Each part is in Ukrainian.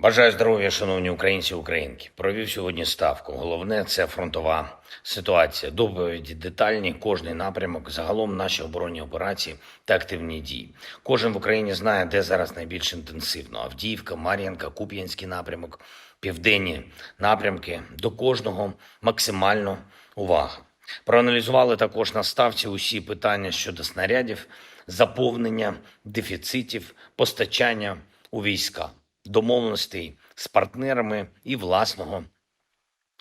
Бажаю здоров'я, шановні українці і українки. Провів сьогодні ставку. Головне це фронтова ситуація. Доповіді детальні, кожний напрямок, загалом наші оборонні операції та активні дії. Кожен в Україні знає, де зараз найбільш інтенсивно: Авдіївка, Мар'їнка, Куп'янський напрямок, південні напрямки. До кожного максимально увага. Проаналізували також на ставці усі питання щодо снарядів, заповнення дефіцитів, постачання у війська, домовленостей з партнерами і власного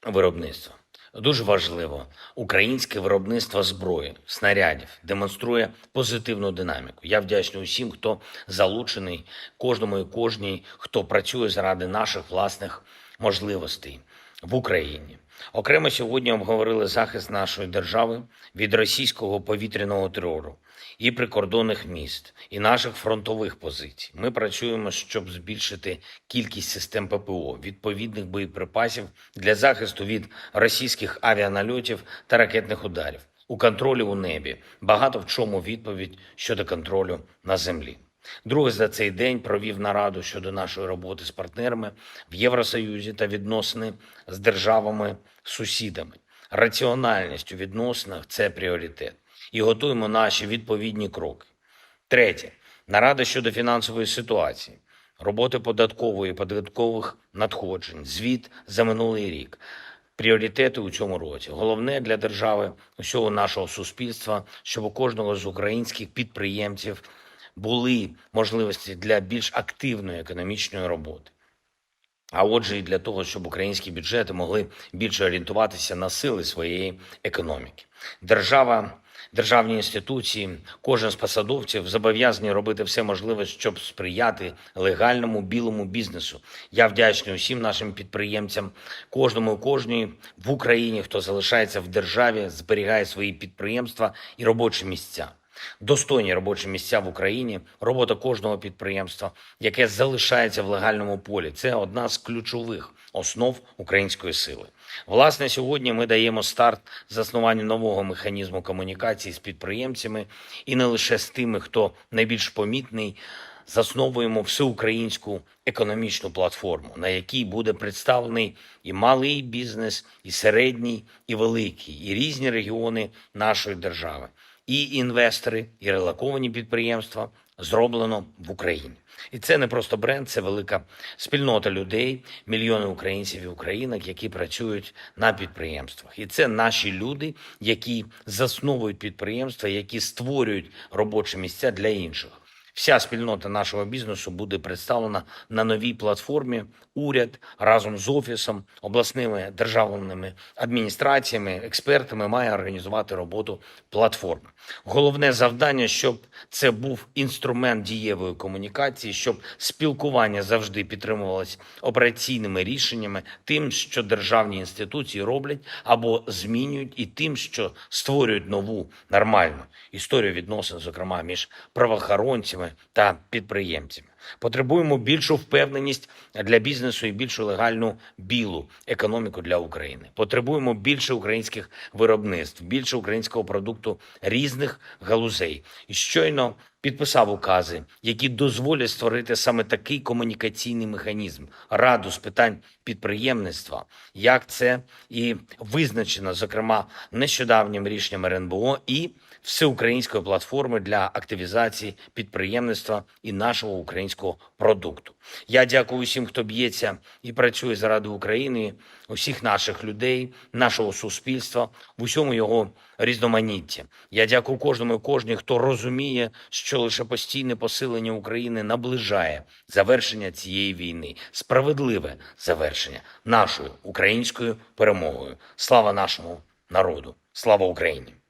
виробництва. Дуже важливо, українське виробництво зброї, снарядів демонструє позитивну динаміку. Я вдячний усім, хто залучений, кожному і кожній, хто працює заради наших власних можливостей в Україні. Окремо сьогодні обговорили захист нашої держави від російського повітряного терору і прикордонних міст, і наших фронтових позицій. Ми працюємо, щоб збільшити кількість систем ППО, відповідних боєприпасів для захисту від російських авіанальотів та ракетних ударів, у контролі у небі. Багато в чому відповідь щодо контролю на землі. Друге за цей день провів нараду щодо нашої роботи з партнерами в Євросоюзі та відносини з державами-сусідами. Раціональність у відносинах це пріоритет. І готуємо наші відповідні кроки. Третє нарада щодо фінансової ситуації, роботи податкової, податкових надходжень, звіт за минулий рік. Пріоритети у цьому році. Головне для держави, усього нашого суспільства, щоб у кожного з українських підприємців були можливості для більш активної економічної роботи. А отже, і для того, щоб українські бюджети могли більше орієнтуватися на сили своєї економіки. Держава, державні інституції, кожен з посадовців зобов'язані робити все можливе, щоб сприяти легальному білому бізнесу. Я вдячний усім нашим підприємцям, кожному кожній в Україні, хто залишається в державі, зберігає свої підприємства і робочі місця. Достойні робочі місця в Україні, робота кожного підприємства, яке залишається в легальному полі, це одна з ключових основ української сили. Власне, сьогодні ми даємо старт заснуванню нового механізму комунікації з підприємцями і не лише з тими, хто найбільш помітний. Засновуємо всеукраїнську економічну платформу, на якій буде представлений і малий бізнес, і середній, і великий, і різні регіони нашої держави і інвестори, і релаковані підприємства зроблено в Україні. І це не просто бренд, це велика спільнота людей, мільйони українців і українок, які працюють на підприємствах. І це наші люди, які засновують підприємства, які створюють робочі місця для інших. Вся спільнота нашого бізнесу буде представлена на новій платформі. Уряд разом з офісом, обласними державними адміністраціями, експертами має організувати роботу платформи. Головне завдання, щоб це був інструмент дієвої комунікації, щоб спілкування завжди підтримувалось операційними рішеннями, тим, що державні інституції роблять або змінюють, і тим, що створюють нову нормальну історію відносин, зокрема між правоохоронцями та підприємцями. Потребуємо більшу впевненість для бізнесу і більшу легальну білу економіку для України. Потребуємо більше українських виробництв, більше українського продукту різних галузей. І щойно підписав укази, які дозволять створити саме такий комунікаційний механізм раду з питань підприємництва, як це і визначено, зокрема, нещодавнім рішенням РНБО і всеукраїнської платформи для активізації підприємництва і нашого українського продукту. Я дякую усім, хто б'ється і працює заради України, усіх наших людей, нашого суспільства, в усьому його різноманітті. Я дякую кожному і кожній, хто розуміє, що лише постійне посилення України наближає завершення цієї війни, справедливе завершення нашою українською перемогою. Слава нашому народу! Слава Україні!